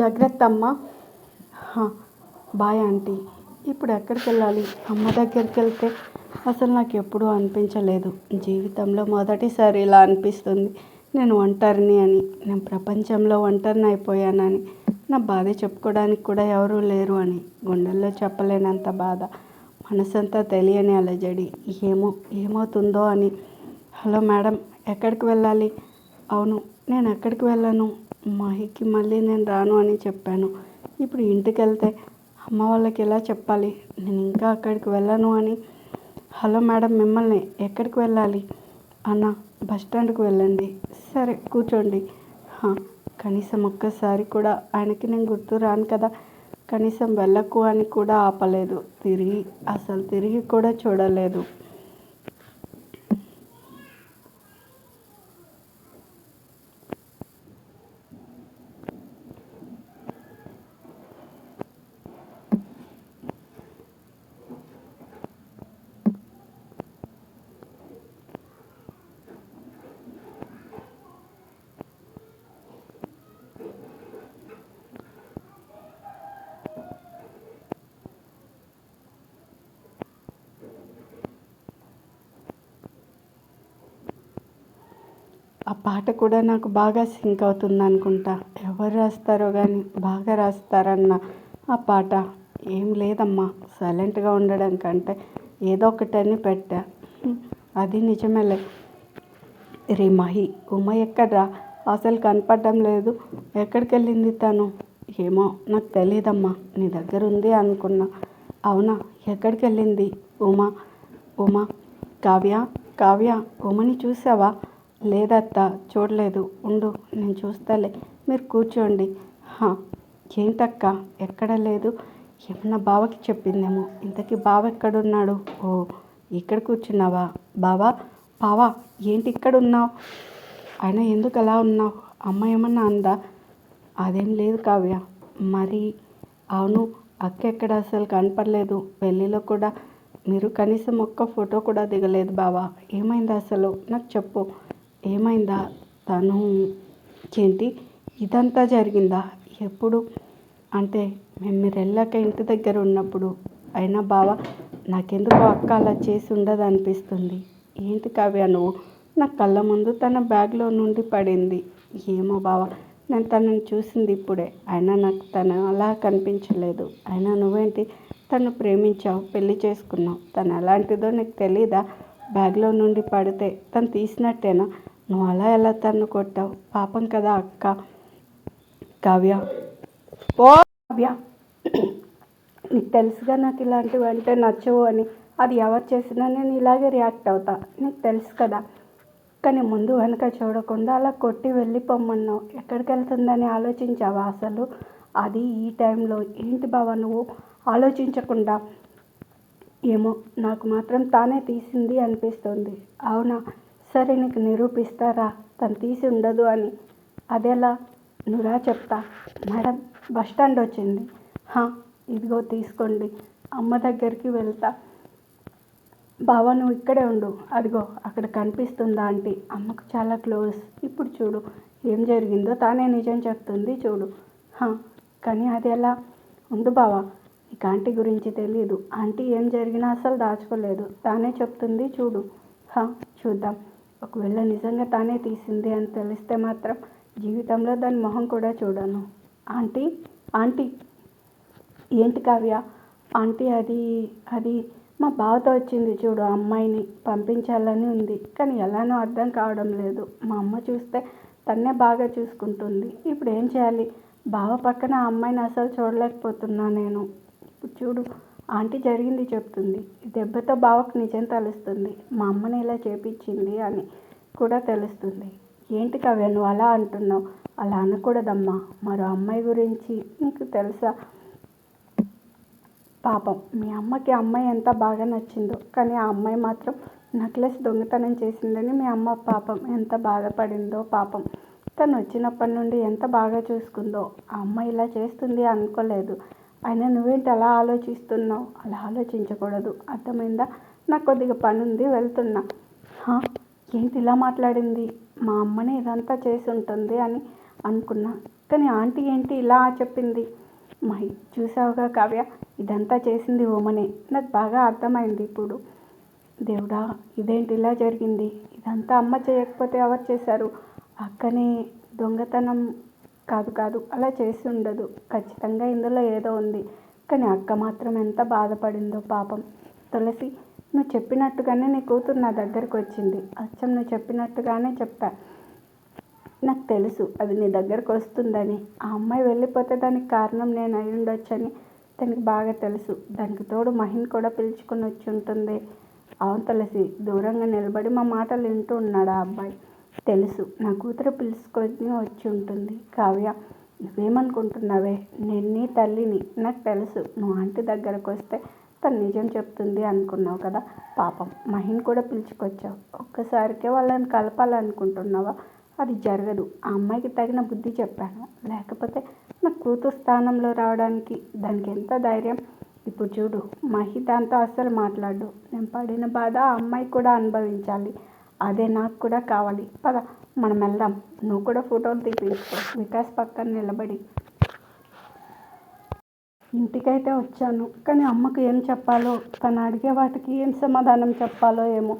జాగ్రత్త అమ్మ bye aunty. ఇప్పుడు ఎక్కడికి వెళ్ళాలి అమ్మ దగ్గరికి వెళ్తే అసలు నాకు ఎప్పుడూ అనిపించలేదు. జీవితంలో మొదటిసారి ఇలా అనిపిస్తుంది. నేను ఒంటరిని అని నేను ప్రపంచంలో ఒంటరిని అయిపోయానని నా బాధ చెప్పుకోవడానికి కూడా ఎవరూ లేరు అని గుండెల్లో చెప్పలేనంత బాధ మనసంతా తెలియని అలజడి ఏమో ఏమవుతుందో అని. హలో మేడం ఎక్కడికి వెళ్ళాలి? అవును నేను ఎక్కడికి వెళ్ళను? మహికి మళ్ళీ నేను రాను అని చెప్పాను. ఇప్పుడు ఇంటికి వెళ్తే అమ్మ వాళ్ళకి ఎలా చెప్పాలి? నేను ఇంకా అక్కడికి వెళ్ళను అని. హలో మేడం మిమ్మల్ని ఎక్కడికి వెళ్ళాలి? అన్న బస్ స్టాండ్కి వెళ్ళండి. సరే కూర్చోండి. కనీసం ఒక్కసారి కూడా ఆయనకి నేను గుర్తు రాను కదా. కనీసం వెళ్ళకు అని కూడా ఆపలేదు. తిరిగి అసలు తిరిగి కూడా చూడలేదు. ఆ పాట కూడా నాకు బాగా సింక్ అవుతుంది అనుకుంటా. ఎవరు రాస్తారో కానీ బాగా రాస్తారన్న ఆ పాట. ఏం లేదమ్మా సైలెంట్గా ఉండడం కంటే ఏదో ఒకటని పెట్టా. అది నిజమేలే. రే మహి ఉమ ఎక్కడ్రా? అసలు కనపడడం లేదు. ఎక్కడికి వెళ్ళింది తను? ఏమో నాకు తెలియదమ్మా నీ దగ్గర ఉంది అనుకున్నా. అవునా ఎక్కడికి వెళ్ళింది ఉమా? ఉమా కావ్య కావ్య ఉమని చూసావా? లేదత్త చూడలేదు. ఉండు నేను చూస్తాలే. మీరు కూర్చోండి. ఏంటక్క? ఎక్కడ లేదు. ఏమన్నా బావకి చెప్పిందేమో. ఇంతకీ బావ ఎక్కడున్నాడు? ఓ ఇక్కడ కూర్చున్నావా? బావా? బావా ఏంటి ఇక్కడ ఉన్నావు? అయినా ఎందుకు అలా ఉన్నావు? అమ్మ ఏమన్నా అందా? అదేం లేదు కావ్య. మరి అవును అక్క ఎక్కడ అసలు కనపడలేదు. పెళ్ళిలో కూడా మీరు కనీసం ఒక్క ఫోటో కూడా దిగలేదు బావా. ఏమైంది అసలు? నాకు చెప్పు. ఏమైందా? తను ఏంటి? ఇదంతా జరిగిందా? ఎప్పుడు? అంటే మేము మీరు వెళ్ళాక ఇంటి దగ్గర ఉన్నప్పుడు. అయినా బావ నాకెందుకో అక్క అలా చేసి ఉండదు అనిపిస్తుంది ఏంటి కావ్య నువ్వు? నా కళ్ళ ముందు తన బ్యాగ్లో నుండి పడింది. ఏమో బావ నేను తనని చూసింది ఇప్పుడే. అయినా నాకు తను అలా కనిపించలేదు. అయినా నువ్వేంటి? తను ప్రేమించావు పెళ్ళి చేసుకున్నావు. తను ఎలాంటిదో నీకు తెలీదా? బ్యాగ్లో నుండి పడితే తను తీసినట్టేనా? నువ్వు అలా ఎలా తను కొట్టావు? పాపం కదా అక్క. కావ్య. ఓ కావ్య. నీకు తెలుసుగా నాకు ఇలాంటివి అంటే నచ్చవు అని. అది ఎవరు చేసినా నేను ఇలాగే రియాక్ట్ అవుతా. నీకు తెలుసు కదా. కానీ ముందు వెనక చూడకుండా అలా కొట్టి వెళ్ళిపోమ్మన్నావు. ఎక్కడికి వెళ్తుందని ఆలోచించావా అసలు? అది ఈ టైంలో. ఏంటి బావా నువ్వు? ఆలోచించకుండా. ఏమో నాకు మాత్రం తానే తీసింది అనిపిస్తుంది. అవునా? సరే నీకు నిరూపిస్తారా? తను తీసి ఉండదు అని. అదెలా నువ్వురా చెప్తా. మేడం బస్ స్టాండ్ వచ్చింది. ఇదిగో తీసుకోండి. అమ్మ దగ్గరికి వెళ్తా. బావ నువ్వు ఇక్కడే ఉండు. అదిగో అక్కడ కనిపిస్తుందా ఆంటీ? అమ్మకు చాలా క్లోజ్. ఇప్పుడు చూడు ఏం జరిగిందో తానే నిజం చెప్తుంది చూడు. హా కానీ అది ఎలా? ఉండు బావా నీకు ఆంటీ గురించి తెలియదు ఆంటీ ఏం జరిగినా అసలు దాచుకోలేదు. తానే చెప్తుంది చూడు. హా చూద్దాం. ఒకవేళ నిజంగా తానే తీసింది అని తెలిస్తే మాత్రం జీవితంలో దాని మొహం కూడా చూడను. ఆంటీ ఆంటీ ఏంటి కావ్య? ఆంటీ అది అది మా బావతో వచ్చింది చూడు ఆ అమ్మాయిని పంపించాలని ఉంది. కానీ ఎలానో అర్థం కావడం లేదు. మా అమ్మ చూస్తే తన్నే బాగా చూసుకుంటుంది. ఇప్పుడు ఏం చేయాలి? బావ పక్కన ఆ అమ్మాయిని అసలు చూడలేకపోతున్నా నేను. ఇప్పుడు చూడు ఆంటీ జరిగింది చెప్తుంది. దెబ్బతో బావకు నిజం తెలుస్తుంది. మా అమ్మని ఇలా చేపించింది అని కూడా తెలుస్తుంది. ఏంటి కావ్య నువ్వు అలా అంటున్నావు? అలా అనకూడదమ్మా. మరో అమ్మాయి గురించి నీకు తెలుసా? పాపం మీ అమ్మకి అమ్మాయి ఎంత బాగా నచ్చిందో. కానీ ఆ అమ్మాయి మాత్రం నెక్లెస్ దొంగతనం చేసిందని మీ అమ్మ పాపం ఎంత బాధపడిందో పాపం. తను వచ్చినప్పటి నుండి ఎంత బాగా చూసుకుందో. ఆ అమ్మాయి ఇలా చేస్తుంది అనుకోలేదు. అయినా నువ్వేంటి అలా ఆలోచిస్తున్నావు? అలా ఆలోచించకూడదు. అర్థమైందా? నాకు కొద్దిగా పని ఉంది వెళ్తున్నా ఏంటి ఇలా మాట్లాడింది? మా అమ్మనే ఇదంతా చేసి ఉంటుంది అని అనుకున్నా. కానీ ఆంటీ ఏంటి ఇలా చెప్పింది? మై చూసావుగా కావ్య? ఇదంతా చేసింది ఓమనే. నాకు బాగా అర్థమైంది ఇప్పుడు. దేవుడా ఇదేంటి ఇలా జరిగింది? ఇదంతా అమ్మ చేయకపోతే ఎవరు చేశారు? అక్కనే దొంగతనం కాదు కాదు. అలా చేసి ఉండదు ఖచ్చితంగా ఇందులో ఏదో ఉంది. కానీ అక్క మాత్రం ఎంత బాధపడిందో పాపం. తులసి నువ్వు చెప్పినట్టుగానే నీ కూతురు నా దగ్గరికి వచ్చింది. అచ్చం నువ్వు చెప్పినట్టుగానే చెప్పా. నాకు తెలుసు అది నీ దగ్గరకు వస్తుందని. ఆ అమ్మాయి వెళ్ళిపోతే దానికి కారణం నేను అయి ఉండొచ్చని దానికి బాగా తెలుసు. దానికి తోడు మహిన్ కూడా పిలుచుకుని వచ్చి ఉంటుంది. అవును తులసి దూరంగా నిలబడి మా మాటలు వింటూ ఉన్నాడు ఆ అబ్బాయి? తెలుసు. నా కూతురు పిలుచుకొని వచ్చి ఉంటుంది. కావ్య నువ్వేమనుకుంటున్నావే? నేను నీ తల్లిని. నాకు తెలుసు. నువ్వు ఆంటీ దగ్గరకు వస్తే తను నిజం చెప్తుంది అనుకున్నావు కదా? పాపం. మహిన్ కూడా పిలుచుకొచ్చావు. ఒక్కసారికే వాళ్ళని కలపాలనుకుంటున్నావా? అది జరగదు. ఆ అమ్మాయికి తగిన బుద్ధి చెప్పాను. లేకపోతే నా కూతురు స్థానంలో రావడానికి దానికి ఎంత ధైర్యం? ఇప్పుడు చూడు. మహి దాంతో అస్సలు మాట్లాడు నేను పడిన బాధ ఆ అమ్మాయి కూడా అనుభవించాలి. అదే నాకు కూడా కావాలి. పద మనం వెళ్దాం. నువ్వు కూడా ఫోటోలు తీపించుకో. వికాస్ పక్కన నిలబడి. ఇంటికైతే వచ్చాను. కానీ అమ్మకు ఏం చెప్పాలో తను అడిగే వాటికి ఏం సమాధానం చెప్పాలో ఏమో.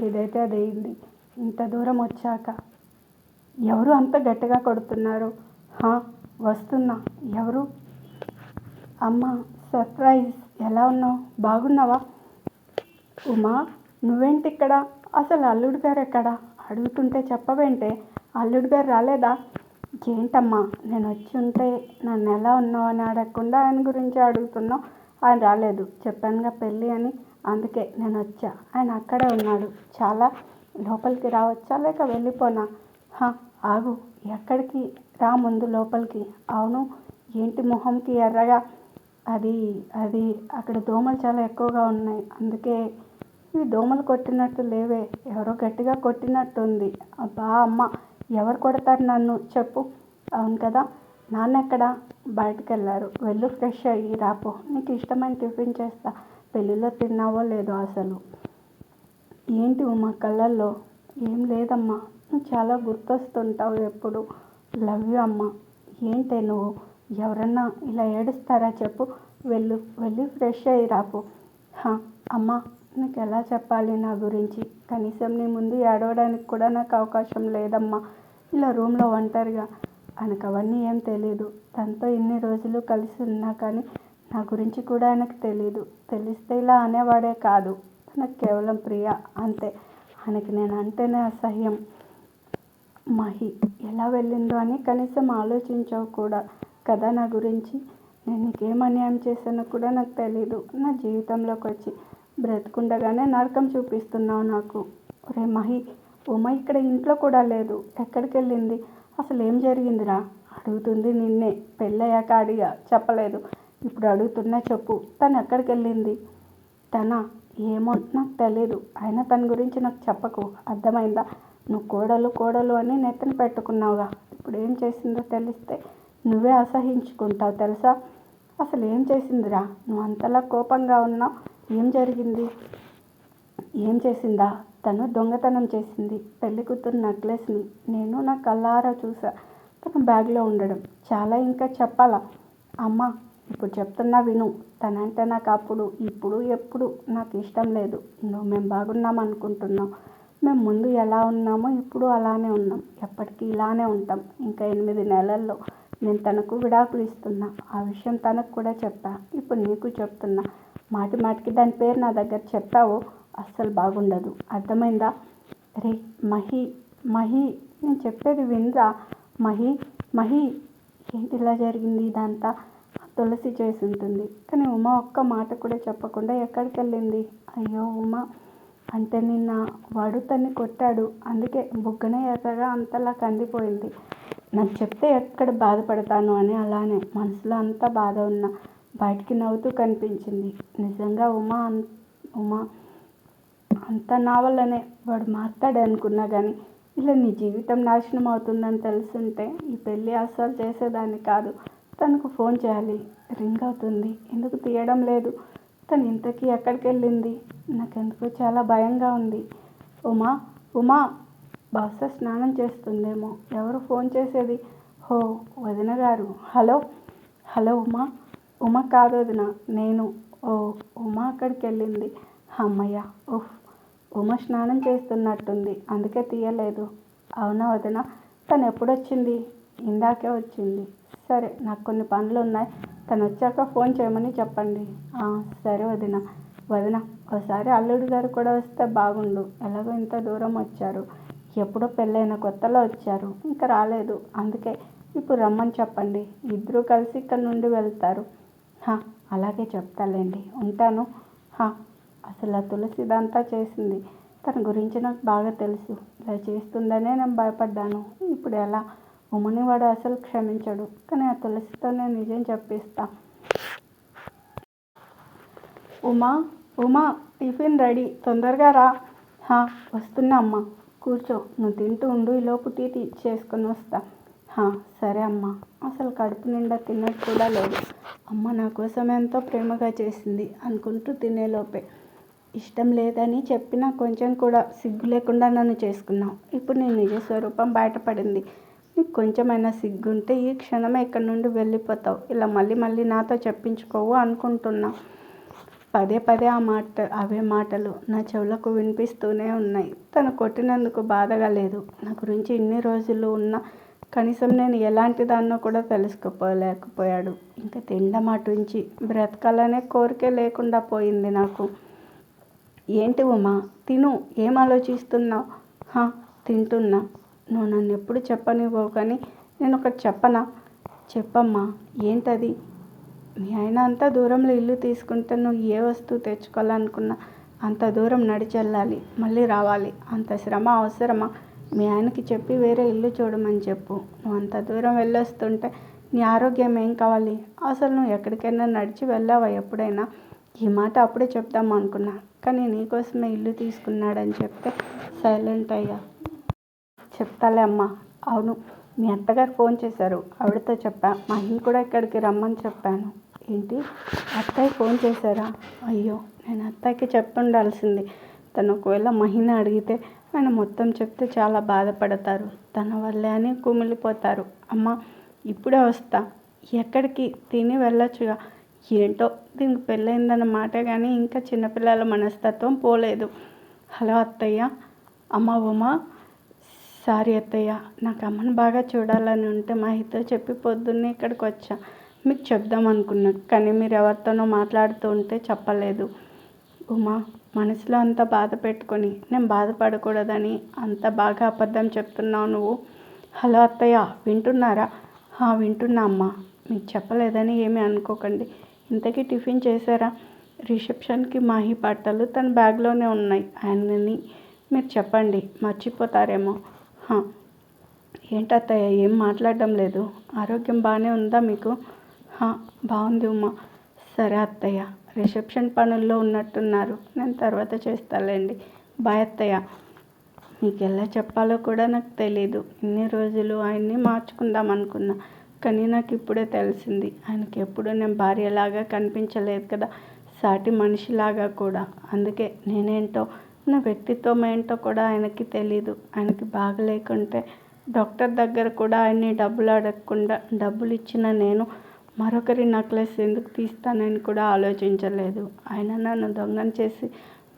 ఏదైతే అది అయింది. ఇంత దూరం వచ్చాక ఎవరు అంత గట్టిగా కొడుతున్నారు? హా వస్తున్నా. ఎవరు? అమ్మ సర్ప్రైజ్. ఎలా ఉన్నావు? బాగున్నావా? ఉమా నువ్వేంటి ఇక్కడ? అసలు అల్లుడు గారు ఎక్కడ? అడుగుతుంటే చెప్పవేంటే అల్లుడు గారు రాలేదా? ఏంటమ్మా నేను వచ్చి ఉంటే నన్ను ఎలా ఉన్నావు అని అడగకుండా ఆయన గురించి అడుగుతున్నావు? ఆయన రాలేదు. చెప్పానుగా పెళ్ళి అని. అందుకే నేను వచ్చా. ఆయన అక్కడే ఉన్నాడు. చాలా లోపలికి రావచ్చా లేక వెళ్ళిపోనా? హా ఆగు. ఎక్కడికి? రా ముందు లోపలికి. అవును ఏంటి మొహంకి ఎర్రగా? అది అది అక్కడ దోమలు చాలా ఎక్కువగా ఉన్నాయి. అందుకే ఇవి దోమలు కొట్టినట్టు లేవే. ఎవరో గట్టిగా కొట్టినట్టు ఉంది అబ్బా అమ్మ ఎవరు కొడతారు నన్ను? చెప్పు. అవును కదా. నాన్న ఎక్కడ బయటకు వెళ్ళారు వెళ్ళు ఫ్రెష్ అయ్యి రాపో. నీకు ఇష్టమైన టిఫిన్ చేస్తా. పెళ్ళిలో తిన్నావో లేదో అసలు. ఏంటి ఉమా కళ్ళల్లో? ఏం లేదమ్మా. నువ్వు చాలా గుర్తొస్తుంటావు ఎప్పుడు. లవ్ యూ అమ్మ. ఏంటే నువ్వు? ఎవరన్నా ఇలా ఏడుస్తారా చెప్పు. వెళ్ళు. వెళ్ళి ఫ్రెష్ అయ్యి రాపు. అమ్మా. నీకు ఎలా చెప్పాలి నా గురించి? కనీసం నీ ముందు ఏడవడానికి కూడా నాకు అవకాశం లేదమ్మా. ఇలా రూమ్లో ఒంటరిగా ఆయనకు అవన్నీ ఏం తెలియదు తనతో ఇన్ని రోజులు కలిసి ఉన్నా కానీ నా గురించి కూడా ఆయనకు తెలియదు తెలిస్తే ఇలా అనేవాడే కాదు. నాకు కేవలం ప్రియ అంతే. ఆయనకి నేను అంటేనే అసహ్యం. మహి ఎలా వెళ్ళిందో అని కనీసం ఆలోచించావు కూడా. కదా నా గురించి? నేను నీకేం అన్యాయం చేశానో కూడా నాకు తెలీదు. నా జీవితంలోకి వచ్చి బ్రతుకుండగానే నరకం చూపిస్తున్నావు నాకు. రే మహి ఉమ ఇక్కడ ఇంట్లో కూడా లేదు. ఎక్కడికి వెళ్ళింది అసలు ఏం జరిగిందిరా? అడుగుతుంది నిన్నే. పెళ్ళయ్యాక అడిగా. చెప్పలేదు. ఇప్పుడు అడుగుతున్నా చెప్పు. తను ఎక్కడికి వెళ్ళింది తన? ఏమో నాకు తెలీదు. అయినా తన గురించి నాకు చెప్పకు. అర్థమైందా? నువ్వు కోడలు కోడలు అని నెత్తిన పెట్టుకున్నావుగా. ఇప్పుడు ఏం చేసిందో తెలిస్తే నువ్వే అసహించుకుంటావు తెలుసా? అసలు ఏం చేసిందిరా? నువ్వు అంతలా కోపంగా ఉన్నావు. ఏం జరిగింది? ఏం చేసిందా? తను దొంగతనం చేసింది. పెళ్ళి కూతురు నెక్లెస్ని నేను నా కళ్ళారా చూసా. తన బ్యాగ్లో ఉండడం. చాలా ఇంకా చెప్పాలా? అమ్మ ఇప్పుడు చెప్తున్నా విను. తనంటే నాకు అప్పుడు ఇప్పుడు ఎప్పుడు నాకు ఇష్టం లేదు. నువ్వు మేము బాగున్నాం అనుకుంటున్నాం. మేము ముందు ఎలా ఉన్నామో ఇప్పుడు అలానే ఉన్నాం. ఎప్పటికీ ఇలానే ఉంటాం. ఇంకా ఎనిమిది నెలల్లో నేను తనకు విడాకులు ఇస్తున్నా. ఆ విషయం తనకు కూడా చెప్పా. ఇప్పుడు నీకు చెప్తున్నా. మాటి మాటికి దాని పేరు నా దగ్గర చెప్పావు అస్సలు బాగుండదు. అర్థమైందా? రే మహి మహి నేను చెప్పేది వినరా? మహి మహి ఏంటి ఇలా జరిగింది? ఇదంతా తులసి చేసి ఉంటుంది. కానీ ఉమ ఒక్క మాట కూడా చెప్పకుండా ఎక్కడికి వెళ్ళింది? అయ్యో ఉమ అంటే నిన్న వాడు తన్ని కొట్టాడు. అందుకే బుగ్గన ఎర్రగా అంతలా కందిపోయింది. నాకు చెప్తే ఎక్కడ బాధపడతాను అని అలానే మనసులో అంతా బాధ ఉన్నా. బయటికి నవ్వుతూ కనిపించింది. నిజంగా ఉమా అన్ ఉమా అంత నా వల్లనే వాడు మాట్లాడే అనుకున్నా కానీ ఇలా నీ జీవితం నాశనం అవుతుందని తెలుసుంటే ఈ పెళ్ళి అస్సలు చేసేదాన్ని కాదు. తనకు ఫోన్ చేయాలి. రింగ్ అవుతుంది. ఎందుకు తీయడం లేదు? తను ఇంతకీ ఎక్కడికి వెళ్ళింది నాకెందుకో చాలా భయంగా ఉంది. ఉమా ఉమా బహుశా స్నానం చేస్తుందేమో. ఎవరు ఫోన్ చేసేది? హో వదిన గారు. Hello hello Uma. ఉమ కాదు వదిన నేను ఓ ఉమ అక్కడికి వెళ్ళింది. అమ్మయ్య ఉఫ్ ఉమ స్నానం చేస్తున్నట్టుంది అందుకే తీయలేదు. అవునా వదిన తను ఎప్పుడొచ్చింది? ఇందాకే వచ్చింది. సరే నాకు కొన్ని పనులు ఉన్నాయి తను వచ్చాక ఫోన్ చేయమని చెప్పండి. సరే వదిన. వదిన ఒకసారి అల్లుడు గారు కూడా వస్తే బాగుండు. ఎలాగో ఇంత దూరం వచ్చారు. ఎప్పుడో పెళ్ళైన కొత్తలో వచ్చారు. ఇంకా రాలేదు. అందుకే ఇప్పుడు రమ్మని చెప్పండి. ఇద్దరూ కలిసి ఇక్కడ నుండి వెళ్తారు. అలాగే చెప్తాలేండి. ఉంటాను. హా, అసలు ఆ తులసి ఇదంతా చేసింది. తన గురించి నాకు బాగా తెలుసు. ఇలా చేస్తుందనే నేను భయపడ్డాను. ఇప్పుడు ఎలా? ఉమని వాడు అసలు క్షమించడు. కానీ ఆ తులసితో నేను నిజం చెప్పిస్తా. Uma Uma tiffin ready. తొందరగా రా. హా, వస్తున్నా అమ్మా. కూర్చో. నువ్వు తింటూ ఉండు. ఈలోపు టీ టీ చేసుకొని వస్తా. సరే అమ్మా. అసలు కడుపు నిండా తిన్నట్టు కూడా లేదు. అమ్మ నా కోసం ఎంతో ప్రేమగా చేసింది అనుకుంటూ తినేలోపే ఇష్టం లేదని చెప్పినా కొంచెం కూడా సిగ్గు లేకుండా నన్ను చేసుకున్నావు. ఇప్పుడు నీ నిజ స్వరూపం బయటపడింది. నీకు కొంచెమైనా సిగ్గుంటే ఈ క్షణమే ఇక్కడి నుండి వెళ్ళిపోతావు. ఇలా మళ్ళీ మళ్ళీ నాతో చెప్పించుకోవు అనుకుంటున్నా. పదే పదే ఆ మాట అవే మాటలు నా చెవులకు వినిపిస్తూనే ఉన్నాయి. తను కొట్టినందుకు బాధగా లేదు. నా గురించి ఇన్ని రోజులు ఉన్న కనీసం నేను ఎలాంటి దాన్నో కూడా తెలుసుకోలేకపోయాడు. ఇంకా తినడం అటుంచి బ్రతకాలనే కోరికే లేకుండా పోయింది నాకు. ఏంటి ఉమా? తిను. ఏం ఆలోచిస్తున్నావు? హా తింటున్నా. నువ్వు నన్ను ఎప్పుడు చెప్పనివ్వవు కానీ నేను ఒకటి చెప్పనా? చెప్పమ్మా. ఏంటది? మీ ఆయన అంత దూరంలో ఇల్లు తీసుకుంటే నువ్వు ఏ వస్తువు తెచ్చుకోవాలనుకున్నా అంత దూరం నడిచెళ్ళాలి. మళ్ళీ రావాలి. అంత శ్రమ అవసరమా? మీ ఆయనకి చెప్పి వేరే ఇల్లు చూడమని చెప్పు. నువ్వు అంత దూరం వెళ్ళొస్తుంటే నీ ఆరోగ్యం ఏం కావాలి? అసలు నువ్వు ఎక్కడికైనా నడిచి వెళ్ళావా ఎప్పుడైనా? ఈ మాట అప్పుడే చెప్దాం అనుకున్నా. కానీ నీకోసమే ఇల్లు తీసుకున్నాడని చెప్తే సైలెంట్ అయ్యా. చెప్తాలే అమ్మా. అవును మీ అత్తగారు ఫోన్ చేశారు. ఆవిడతో చెప్పా. మహిళ కూడా ఇక్కడికి రమ్మని చెప్పాను. ఏంటి? అత్తయ్య ఫోన్ చేశారా? అయ్యో నేను అత్తయ్యకి చెప్తుండాల్సింది. తను ఒకవేళ మహిళ అడిగితే ఆయన మొత్తం చెప్తే చాలా బాధపడతారు. తన వల్లే అని కుమిలిపోతారు. అమ్మ ఇప్పుడే వస్తా. ఎక్కడికి? తిని వెళ్ళొచ్చుగా. ఏంటో దీనికి పెళ్ళయిందన్న మాట కానీ ఇంకా చిన్నపిల్లల మనస్తత్వం పోలేదు. హలో అత్తయ్య. అమ్మ ఉమా. సారీ అత్తయ్య. నాకు అమ్మని బాగా చూడాలని ఉంటే మా హితో చెప్పి పొద్దున్నే ఇక్కడికి వచ్చా మీకు చెప్దాం అనుకున్నాను కానీ మీరు ఎవరితోనో మాట్లాడుతూ ఉంటే చెప్పలేదు. ఉమా మనసులో అంత బాధ పెట్టుకొని నేను బాధపడకూడదని అంత బాగా అబద్ధం చెప్తున్నావు నువ్వు. హలో అత్తయ్య వింటున్నారా? "హా, వింటున్నా అమ్మా. మీకు చెప్పలేదని ఏమీ అనుకోకండి. ఇంతకీ టిఫిన్ చేశారా? రిసెప్షన్కి మాహి బట్టలు తన బ్యాగ్లోనే ఉన్నాయి. ఆయనని మీరు చెప్పండి. మర్చిపోతారేమో. "హా, ఏంటత్తయ్య ఏం మాట్లాడడం లేదు. ఆరోగ్యం బాగానే ఉందా మీకు? బాగుంది ఉమా. సరే అత్తయ్య. రిసెప్షన్ పనుల్లో ఉన్నట్టున్నారు. నేను తర్వాత చేస్తాలేండి. బాయ్ అత్తయ్య మీకు ఎలా చెప్పాలో కూడా నాకు తెలీదు. ఇన్ని రోజులు ఆయన్ని మార్చుకుందాం అనుకున్నా కానీ నాకు ఇప్పుడే తెలిసింది. ఆయనకి ఎప్పుడూ నేను భార్యలాగా కనిపించలేదు కదా సాటి మనిషిలాగా కూడా. అందుకే నేనేంటో నా వ్యక్తిత్వం ఏంటో కూడా ఆయనకి తెలీదు. ఆయనకి బాగలేకుంటే డాక్టర్ దగ్గర కూడా ఆయన్ని డబ్బులు అడగకుండా డబ్బులు ఇచ్చిన నేను మరొకరి నెక్లెస్ ఎందుకు తీస్తానని కూడా ఆలోచించలేదు. ఆయన నన్ను దొంగని చేసి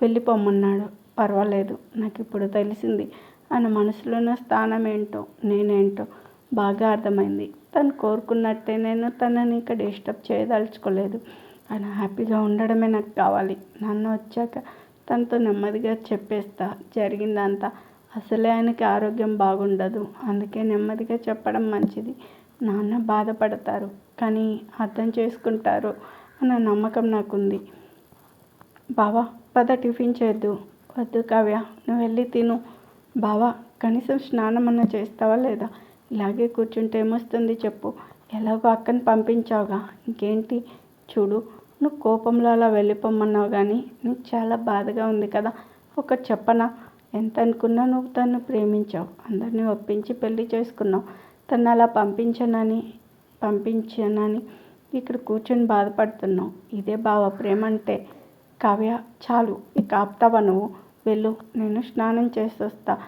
వెళ్ళిపోమన్నాడు. పర్వాలేదు నాకు ఇప్పుడు తెలిసింది. ఆయన మనసులో ఉన్న స్థానం ఏంటో నేనేంటో బాగా అర్థమైంది. తను కోరుకున్నట్టే నేను తనని ఇక్కడ డిస్టర్బ్ చేయదలుచుకోలేదు. ఆయన హ్యాపీగా ఉండడమే నాకు కావాలి. నన్ను వచ్చాక తనతో నెమ్మదిగా చెప్పేస్తా. జరిగిందంతా అసలే ఆయనకి ఆరోగ్యం బాగుండదు. అందుకే నెమ్మదిగా చెప్పడం మంచిది. నాన్న బాధపడతారు. కానీ అర్థం చేసుకుంటారు అన్న నమ్మకం నాకుంది. బావా పద టిఫిన్ చేద్దు. వద్దు కావ్య నువ్వు వెళ్ళి తిను. బావా కనీసం స్నానం అన్న చేస్తావా లేదా? ఇలాగే కూర్చుంటే ఏమొస్తుంది చెప్పు. ఎలాగో అక్కని పంపించావుగా. ఇంకేంటి? చూడు నువ్వు కోపంలో అలా వెళ్ళిపోమ్మన్నావు కానీ నీకు చాలా బాధగా ఉంది కదా. ఒకటి చెప్పనా? ఎంత అనుకున్నా నువ్వు తను ప్రేమించావు. అందరినీ ఒప్పించి పెళ్ళి చేసుకున్నావు. తను అలా పంపించనని పంపించనని ఇక్కడ కూర్చొని బాధపడుతున్నావు. ఇదే బావ ప్రేమ అంటే కావ్య చాలు ఇక ఆపుతావా నువ్వు? వెళ్ళు నేను స్నానం చేసి వస్తా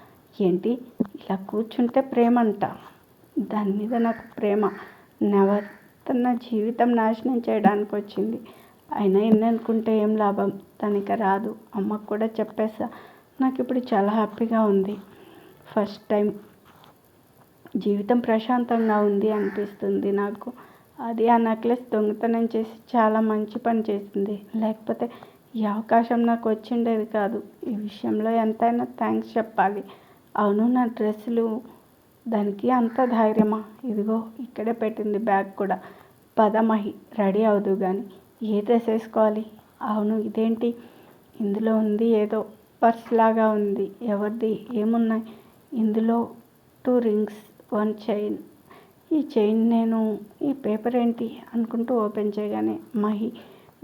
ఏంటి? ఇలా కూర్చుంటే ప్రేమ అంట దాని మీద నాకు ప్రేమ. నెవర్ తన జీవితం నాశనం చేయడానికి వచ్చింది అయినా ఎన్ని అనుకుంటే ఏం లాభం? తనకి రాదు. అమ్మకు కూడా చెప్పేసా. నాకు ఇప్పుడు చాలా హ్యాపీగా ఉంది. ఫస్ట్ టైం జీవితం ప్రశాంతంగా ఉంది అనిపిస్తుంది నాకు. అది ఆ నెక్లెస్ దొంగతనం చేసి చాలా మంచి పని చేసింది. లేకపోతే ఈ అవకాశం నాకు వచ్చిండేది కాదు. ఈ విషయంలో ఎంతైనా థ్యాంక్స్ చెప్పాలి. అవును నా డ్రెస్సులు దానికి అంత ధైర్యమా? ఇదిగో ఇక్కడే పెట్టింది బ్యాగ్ కూడా. పదమహి రెడీ అవదు కానీ ఏ డ్రెస్ వేసుకోవాలి? అవును ఇదేంటి? ఇందులో ఉంది ఏదో పర్స్ లాగా ఉంది. ఎవరిది? ఏమున్నాయి? ఇందులో టూ రింగ్స్ వన్ చైన్ ఈ చైన్ నేను ఈ పేపర్ ఏంటి? అనుకుంటూ ఓపెన్ చేయగానే మహి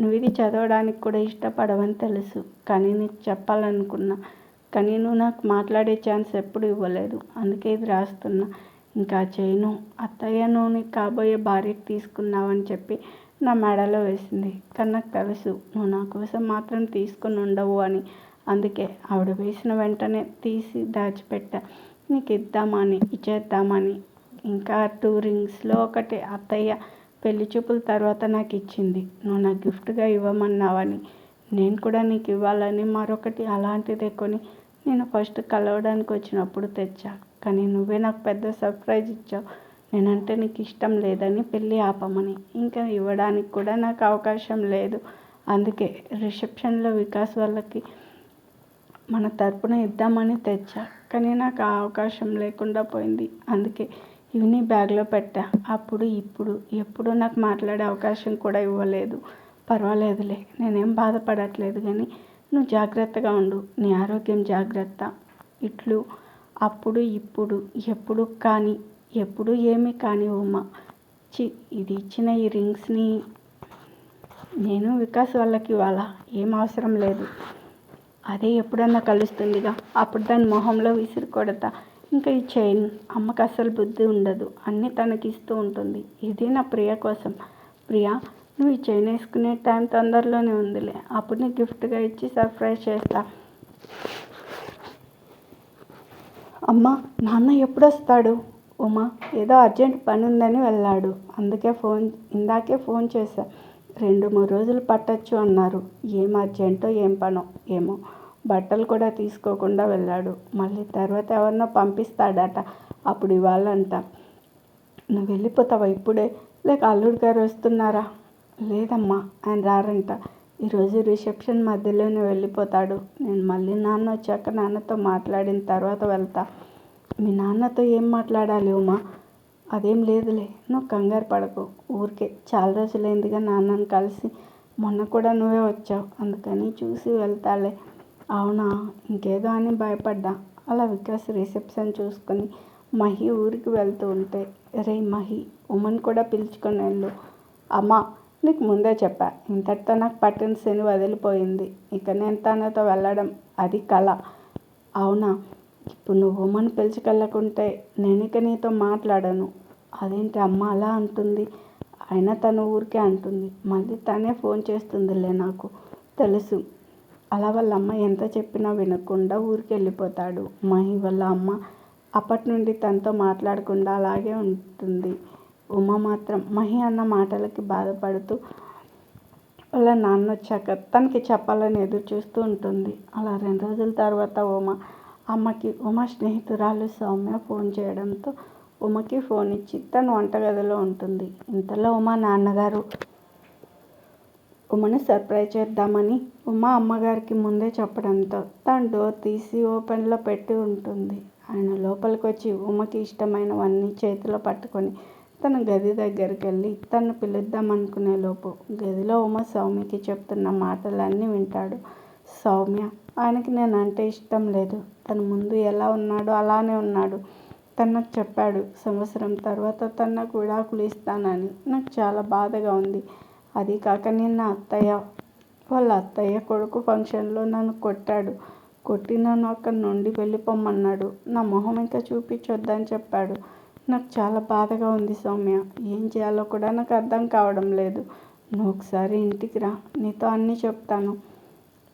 నువ్వు ఇది చదవడానికి కూడా ఇష్టపడవని తెలుసు. కానీ నీకు చెప్పాలనుకున్నా. కానీ నువ్వు నాకు మాట్లాడే ఛాన్స్ ఎప్పుడు ఇవ్వలేదు. అందుకే ఇది రాస్తున్నా. ఇంకా చైను అత్తయ్యను నీకు కాబోయే భార్యకి తీసుకున్నావని చెప్పి నా మెడలో వేసింది. కానీ నాకు తెలుసు నువ్వు నా కోసం మాత్రం తీసుకుని ఉండవు అని. అందుకే ఆవిడ వేసిన వెంటనే తీసి దాచిపెట్టా. నీకు ఇద్దామని ఇచ్చేద్దామని. ఇంకా టూ రింగ్స్లో ఒకటి అత్తయ్య పెళ్ళి చూపుల తర్వాత నాకు ఇచ్చింది నువ్వు నాకు గిఫ్ట్గా ఇవ్వమన్నావని. నేను కూడా నీకు ఇవ్వాలని మరొకటి అలాంటిదే కొని నేను ఫస్ట్ కలవడానికి వచ్చినప్పుడు తెచ్చా. కానీ నువ్వే నాకు పెద్ద సర్ప్రైజ్ ఇచ్చావు. నేనంటే నీకు ఇష్టం లేదని పెళ్ళి ఆపమని. ఇంకా ఇవ్వడానికి కూడా నాకు అవకాశం లేదు. అందుకే రిసెప్షన్లో వికాస్ వాళ్ళకి మన తరపున ఇద్దామని తెచ్చా. కానీ నాకు ఆ అవకాశం లేకుండా పోయింది. అందుకే ఇవి నీ బ్యాగ్లో పెట్టా. అప్పుడు ఇప్పుడు ఎప్పుడు నాకు మాట్లాడే అవకాశం కూడా ఇవ్వలేదు. పర్వాలేదులే నేనేం బాధపడట్లేదు కానీ నువ్వు జాగ్రత్తగా ఉండు. నీ ఆరోగ్యం జాగ్రత్త. ఇట్లు అప్పుడు ఇప్పుడు ఎప్పుడు కానీ ఎప్పుడు ఏమి కానీ ఉమా. చి ఇది ఇచ్చిన ఈ రింగ్స్ని నేను వికాస్ వాళ్ళకి ఇవ్వాలా? ఏం అవసరం లేదు. అదే ఎప్పుడన్నా కలుస్తుందిగా. అప్పుడు దాని మొహంలో విసిరి కొడతా. ఇంకా ఈ చైన్ అమ్మకి అసలు బుద్ధి ఉండదు. అన్నీ తనకి ఇస్తూ ఉంటుంది. ఇది నా ప్రియ కోసం. ప్రియా నువ్వు ఈ చైన్ వేసుకునే టైం తొందరలోనే ఉందిలే. అప్పుడు నీకు గిఫ్ట్గా ఇచ్చి సర్ప్రైజ్ చేస్తా. అమ్మ నాన్న ఎప్పుడు వస్తాడు ఉమా ఏదో అర్జెంట్ పని ఉందని వెళ్ళాడు. అందుకే ఫోన్ ఇందాకే ఫోన్ చేశా. రెండు మూడు రోజులు పట్టచ్చు అన్నారు. ఏం అర్జెంటో ఏం పనో ఏమో. బట్టలు కూడా తీసుకోకుండా వెళ్ళాడు. మళ్ళీ తర్వాత ఎవరినో పంపిస్తాడట. అప్పుడు ఇవ్వాలంట. నువ్వు వెళ్ళిపోతావా ఇప్పుడే? లేక అల్లుడు గారు వస్తున్నారా? లేదమ్మా ఆయన రారంట. ఈరోజు రిసెప్షన్ మధ్యలోనే వెళ్ళిపోతాడు. నేను మళ్ళీ నాన్న వచ్చాక నాన్నతో మాట్లాడిన తర్వాత వెళ్తా. మీ నాన్నతో ఏం మాట్లాడాలి ఉమా? అదేం లేదులే నువ్వు కంగారు పడకు. ఊరికే చాలా రోజులైందిగా నాన్నని కలిసి మొన్న కూడా నువ్వే వచ్చావు. అందుకని చూసి వెళ్తాలే. అవునా? ఇంకేదో అని భయపడ్డా. అలా వికాస్ రిసెప్షన్ చూసుకొని మహి ఊరికి వెళ్తూ ఉంటే రే మహి ఉమన్ కూడా పిలుచుకొని వెళ్ళు. అమ్మా నీకు ముందే చెప్పా ఇంతటితో నాకు పట్టిన శని వదిలిపోయింది. ఇక నేను తనతో వెళ్ళడం అది కళ అవునా? ఇప్పుడు నువ్వు ఉమ్మని పిలుచుకెళ్ళకుంటే నేను ఇక నీతో మాట్లాడను. అదేంటి అమ్మ అలా అంటుంది? అయినా తను ఊరికే అంటుంది. మళ్ళీ తనే ఫోన్ చేస్తుందిలే నాకు. తెలుసు. అలా వాళ్ళ అమ్మ ఎంత చెప్పినా వినకుండా ఊరికి వెళ్ళిపోతాడు. మహి వాళ్ళ అమ్మ అప్పటి నుండి తనతో మాట్లాడకుండా అలాగే ఉంటుంది. ఉమ మాత్రం మహి అన్న మాటలకి బాధపడుతూ వాళ్ళ నాన్న వచ్చాక తనకి చెప్పాలని ఎదురు చూస్తూ ఉంటుంది. అలా రెండు రోజుల తర్వాత ఉమ అమ్మకి ఉమ స్నేహితురాలు సౌమ్య ఫోన్ చేయడంతో ఉమకి ఫోన్ ఇచ్చి తను వంటగదిలో ఉంటుంది. ఇంతలో ఉమ నాన్నగారు. ఉమని సర్ప్రైజ్ చేద్దామని ఉమ అమ్మగారికి ముందే చెప్పడంతో తను డోర్ తీసి ఓపెన్లో పెట్టి ఉంటుంది. ఆయన లోపలికి వచ్చి ఉమకి ఇష్టమైనవన్నీ చేతిలో పట్టుకొని తన గది దగ్గరికి వెళ్ళి తను పిలుద్దామనుకునే లోపు గదిలో ఉమ సౌమ్యకి చెప్తున్న మాటలన్నీ వింటాడు సౌమ్య. ఆయనకి నేను అంటే ఇష్టం లేదు. తను ముందు ఎలా ఉన్నాడో అలానే ఉన్నాడు. తను నాకు చెప్పాడు సంవత్సరం తర్వాత తను నాకు విడాకులు ఇస్తానని. నాకు చాలా బాధగా ఉంది. అది కాక నిన్న అత్తయ్య వాళ్ళ అత్తయ్య కొడుకు ఫంక్షన్లో నన్ను కొట్టాడు. కొట్టి నన్ను అక్కడి నుండి వెళ్ళిపోమన్నాడు. నా మొహం ఇంకా చూపించొద్దని చెప్పాడు. నాకు చాలా బాధగా ఉంది సౌమ్య. ఏం చేయాలో కూడా నాకు అర్థం కావడం లేదు. నువ్వు ఒకసారి ఇంటికి రా. నీతో అన్నీ చెప్తాను.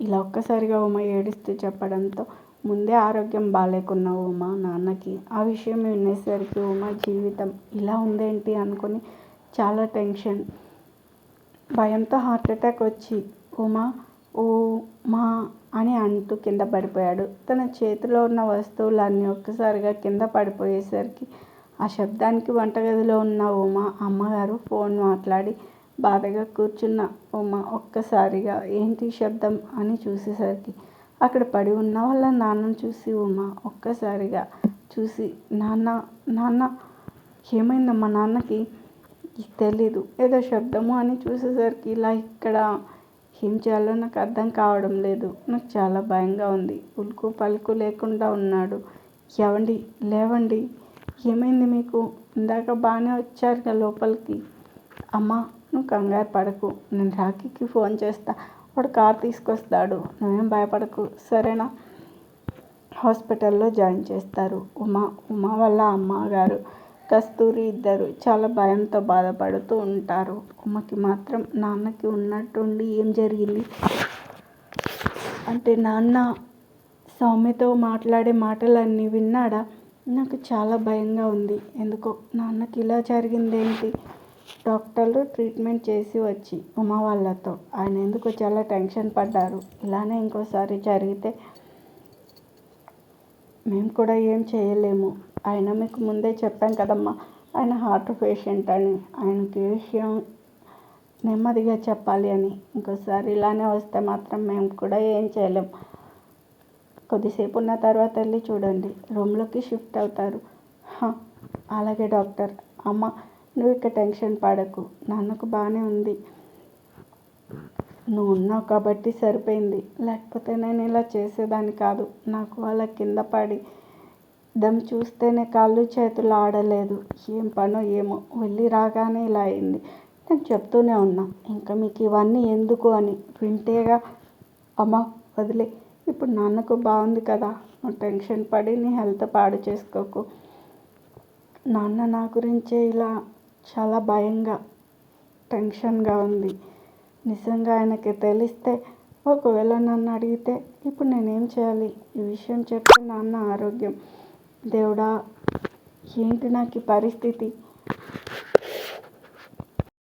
ఇలా ఒక్కసారిగా ఉమ ఏడుస్తూ చెప్పడంతో ముందే ఆరోగ్యం బాగాలేకున్న ఉమా నాన్నకి. ఆ విషయం వినేసరికి ఉమా జీవితం ఇలా ఉందేంటి అనుకొని చాలా టెన్షన్. భయంతో హార్ట్ అటాక్ వచ్చి ఉమా ఓ మా అని అంటూ కింద పడిపోయాడు. తన చేతిలో ఉన్న వస్తువులన్నీ ఒక్కసారిగా కింద పడిపోయేసరికి ఆ శబ్దానికి వంటగదిలో ఉన్న ఉమా అమ్మగారు ఫోన్ మాట్లాడి బాధగా కూర్చున్న ఉమ ఒక్కసారిగా ఏంటి శబ్దం? అని చూసేసరికి అక్కడ పడి ఉన్న వాళ్ళ నాన్నను చూసి ఉమా ఒక్కసారిగా చూసి నాన్న నాన్న ఏమైందమ్మా నాన్నకి? తెలీదు ఏదో శబ్దము అని చూసేసరికి ఇలా ఇక్కడ ఏం చేయాలో నాకు అర్థం కావడం లేదు. నాకు చాలా భయంగా ఉంది. ఉలుకు పలుకు లేకుండా ఉన్నాడు. ఎవండి లేవండి ఏమైంది మీకు? ఇందాక బాగానే వచ్చారుగా లోపలికి. అమ్మ నువ్వు కంగారు పడకు. నేను రాఖీకి ఫోన్ చేస్తా. వాడు కార్ తీసుకొస్తాడు. నువ్వేం భయపడకు. సరేనా? హాస్పిటల్లో జాయిన్ చేస్తారు. ఉమా ఉమా వాళ్ళ అమ్మగారు కస్తూరి ఇద్దరు చాలా భయంతో బాధపడుతూ ఉంటారు. ఉమ్మకి మాత్రం నాన్నకి ఉన్నట్టుండి ఏం జరిగింది? అంటే నాన్న సౌమ్యతో మాట్లాడే మాటలన్నీ విన్నాడా? నాకు చాలా భయంగా ఉంది. ఎందుకో నాన్నకి ఇలా జరిగిందేంటి? డాక్టర్లు ట్రీట్మెంట్ చేసి వచ్చి ఉమా వాళ్ళతో. ఆయన ఎందుకు చాలా టెన్షన్ పడ్డారు. ఇలానే ఇంకోసారి జరిగితే మేము కూడా ఏం చేయలేము. ఆయన మీకు ముందే చెప్పాం కదమ్మా ఆయన హార్ట్ పేషెంట్ అని. ఆయనకి ఏ విషయం నెమ్మదిగా చెప్పాలి అని. ఇంకోసారి ఇలానే వస్తే మాత్రం మేము కూడా ఏం చేయలేం. కొద్దిసేపు ఉన్న తర్వాత వెళ్ళి చూడండి. రూమ్లోకి షిఫ్ట్ అవుతారు. అలాగే డాక్టర్. అమ్మ నువ్వు ఇక టెన్షన్ పడకు. నాన్నకు బాగానే ఉంది. నువ్వు ఉన్నావు కాబట్టి సరిపోయింది. లేకపోతే నేను ఇలా చేసేదాన్ని కాదు. నాకు అలా కింద పడి దమ్ చూస్తేనే కాళ్ళు చేతులు ఆడలేదు. ఏం పనో ఏమో. వెళ్ళి రాగానే ఇలా అయింది. నేను చెప్తూనే ఉన్నా. ఇంకా మీకు ఇవన్నీ ఎందుకు అని. వింటేగా అమ్మ వదిలే. ఇప్పుడు నాన్నకు బాగుంది కదా. నువ్వు టెన్షన్ పడి నీ హెల్త్ పాడు చేసుకోకు. నాన్న నా గురించే ఇలా చాలా భయంగా టెన్షన్గా ఉంది. నిజంగా ఆయనకి తెలిస్తే ఒకవేళ నన్ను అడిగితే ఇప్పుడు నేనేం చేయాలి? ఈ విషయం చెప్తే నాన్న ఆరోగ్యం. దేవుడా ఏంటి నాకు ఈ పరిస్థితి?